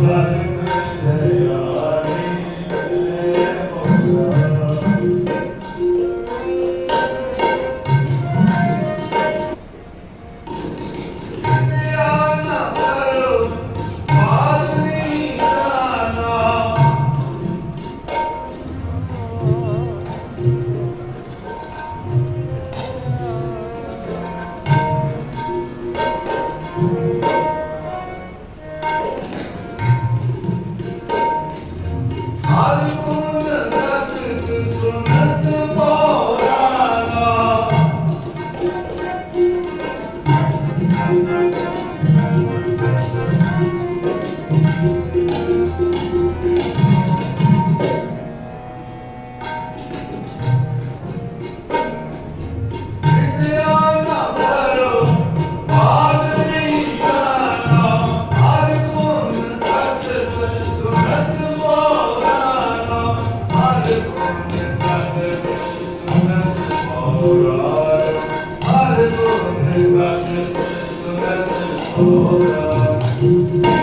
But Aleluia. Oh,